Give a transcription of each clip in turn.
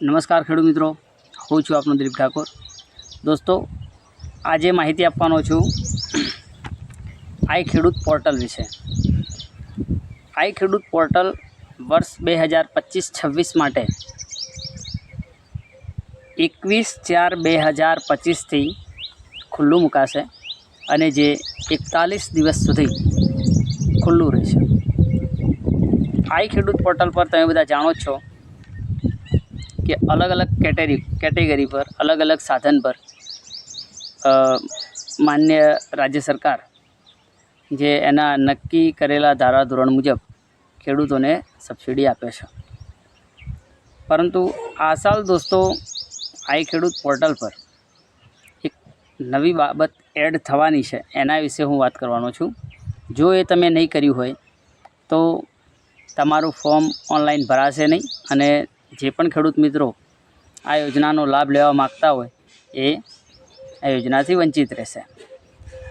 નમસ્કાર ખેડૂત મિત્રો. હું છું આપનો દિલીપ ઠાકોર. દોસ્તો, આજે માહિતી આપવાનો છું આઈ ખેડૂત પોર્ટલ વિશે. આઈ ખેડૂત પોર્ટલ વર્ષ બે હજાર પચીસ છવ્વીસ માટે એકવીસ ચાર બે હજાર પચીસથી ખુલ્લું મુકાશે અને જે એકતાલીસ દિવસ સુધી ખુલ્લું રહેશે. આઈ ખેડૂત પોર્ટલ પર તમે બધા જાણો છો કે અલગ અલગ કેટેગરી કેટેગરી પર અલગ અલગ સાધન પર માન્ય રાજ્ય સરકાર જે એના નક્કી કરેલા ધારાધોરણ મુજબ ખેડૂતોને સબસિડી આપે છે. પરંતુ આ સાલ દોસ્તો, આઈ ખેડૂત પોર્ટલ પર એક નવી બાબત એડ થવાની છે, એના વિશે હું વાત કરવાનો છું. જો એ તમે નહીં કર્યું હોય, તો તમારું ફોર્મ ઓનલાઈન ભરાશે નહીં અને જે પણ ખેડૂત મિત્રો આ યોજનાનો લાભ લેવા માગતા હોય એ આ યોજનાથી વંચિત રહેશે.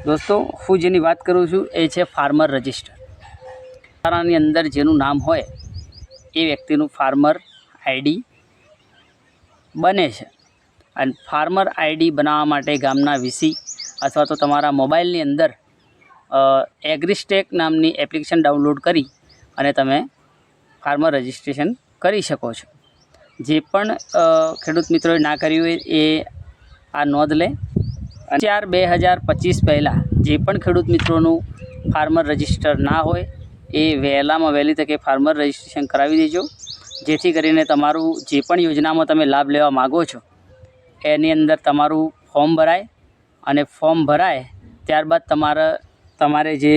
દોસ્તો, હું જેની વાત કરું છું એ છે ફાર્મર રજિસ્ટર. તારાની અંદર જેનું નામ હોય એ વ્યક્તિનું ફાર્મર આઈડી બને છે. અને ફાર્મર આઈડી બનાવવા માટે ગામના વીસી અથવા તો તમારા મોબાઈલની અંદર એગ્રીસ્ટેક નામની એપ્લિકેશન ડાઉનલોડ કરી અને તમે ફાર્મર રજિસ્ટ્રેશન કરી શકો છો. જે પણ ખેડૂત મિત્રોએ ના કર્યું હોય એ આ નોંધ લે. ચાર બે હજાર પચીસ પહેલાં જે પણ ખેડૂત મિત્રોનું ફાર્મર રજિસ્ટર ના હોય, એ વહેલામાં વહેલી તકે ફાર્મર રજિસ્ટ્રેશન કરાવી દેજો. જેથી કરીને તમારું જે પણ યોજનામાં તમે લાભ લેવા માગો છો, એની અંદર તમારું ફોર્મ ભરાય. અને ફોર્મ ભરાય ત્યારબાદ તમારા, તમારે જે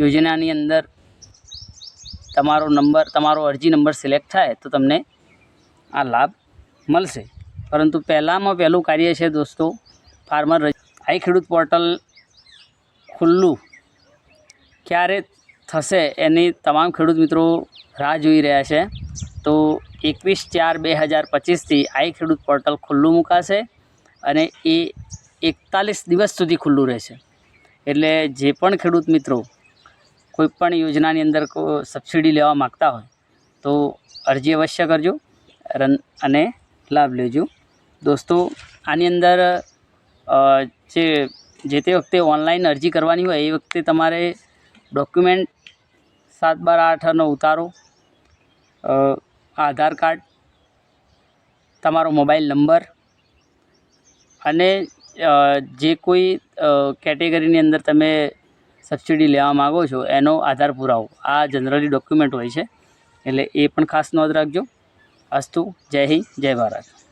યોજનાની અંદર તમારો નંબર, તમારો અરજી નંબર સિલેક્ટ થાય તો તમને આ લાભ મળશે. પરંતુ પહેલાંમાં પહેલું કાર્ય છે દોસ્તો, ફાર્મર આઈ ખેડૂત પોર્ટલ ખુલ્લું. ક્યારે થશે એની તમામ ખેડૂત મિત્રો રાહ જોઈ રહ્યા છે. તો એકવીસ ચાર બે હજાર પચીસથી આઈ ખેડૂત પોર્ટલ ખુલ્લું મુકાશે અને એ એકતાલીસ દિવસ સુધી ખુલ્લું રહેશે. એટલે જે પણ ખેડૂત મિત્રો કોઈ પણ યોજનાની અંદર સબસિડી લેવા માગતા હોય, તો અરજી અવશ્ય કરજો રન અને લાભ લેજો. દોસ્તો, આની અંદર જે જે તે વખતે ઓનલાઈન અરજી કરવાની હોય, એ વખતે તમારે ડોક્યુમેન્ટ સાત બાર આઠનો ઉતારો આધાર કાર્ડ, તમારો મોબાઈલ નંબર અને જે કોઈ કેટેગરીની અંદર તમે સબસિડી લેવા માગો છો, એનો આધાર પુરાવો. આ જનરલી ડોક્યુમેન્ટ હોય છે. એટલે એ પણ ખાસ નોંધ રાખજો. અસ્તુ, જય હિન્દ, જય ભારત.